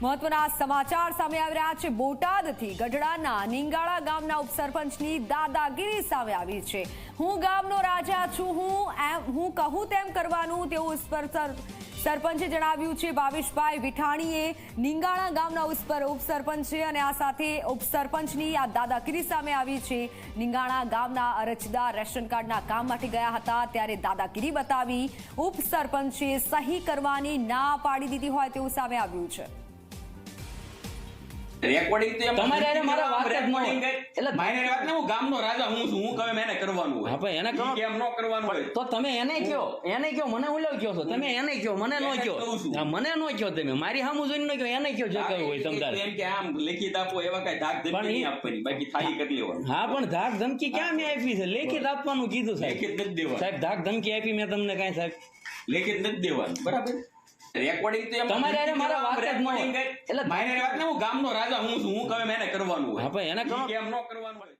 મહત્વના સમાચાર સામે આવી રહ્યા છે. બોટાદથી ગઢડાના નિંગાળા ગામના ઉપસરપંચની દાદાગીરી સામે આવી છે. હું ગામનો રાજા છું, હું એમ, હું કહું તેમ કરવાનું તેવું સરપંચે જણાવ્યું છે. ભાવેશભાઈ વિઠાણીએ નિંગાળા ગામના ઉપર ઉપસરપંચ છે અને આ સાથે ઉપસરપંચની આ દાદાગીરી સામે આવી છે. નિંગાળા ગામના અરજદાર રેશન કાર્ડના કામ માટે ગયા હતા, ત્યારે દાદાગીરી બતાવી ઉપસરપંચે સહી કરવાની ના પાડી દીધી હોય તેવું સામે આવ્યું છે. રેકોર્ડિંગ તો એમ તમારે હારે મારા વાત જ ન એટલે- મારી હારે વાત નહીં, હું ગામનો રાજા હું છું હું કહું એમ કરવાનું હોય? હા, એને કરો. કેમ ન કરવાનું હોય? તો તમે એને કયો? એને કયો? મને હું કયો છો? તમે એને કયો? મને નો કયો? કહું છું. હા, મને નો કયો તમે? મારી સામું જોઈને ન કયો? એને કયો જે કરવું હોય તમારે એમ કે આમ લેખિત આપો એવા કઈ ધાક ધમકી નહીં આપવાની. બાકી થાળી કરી લેવાનું હા પણ ધાક ધમકી ક્યાં મેં આપી છે? લેખિત આપવાનું કીધું સાહેબ. લેખિત નથી દેવાનું. સાહેબ ધાક ધમકી આપી મેં તમને કઈ સાહેબ. લેખિત નથી દેવાનું. બરાબર? રેકોર્ડિંગ તો તમારે અરે મારા વાત જ ન. એટલે- મારી વાત ને હું ગામનો રાજા હું છું હું કહું એને કરવાનું હોય? હા, ભાઈ એને કેમ ન કરવાનું હોય?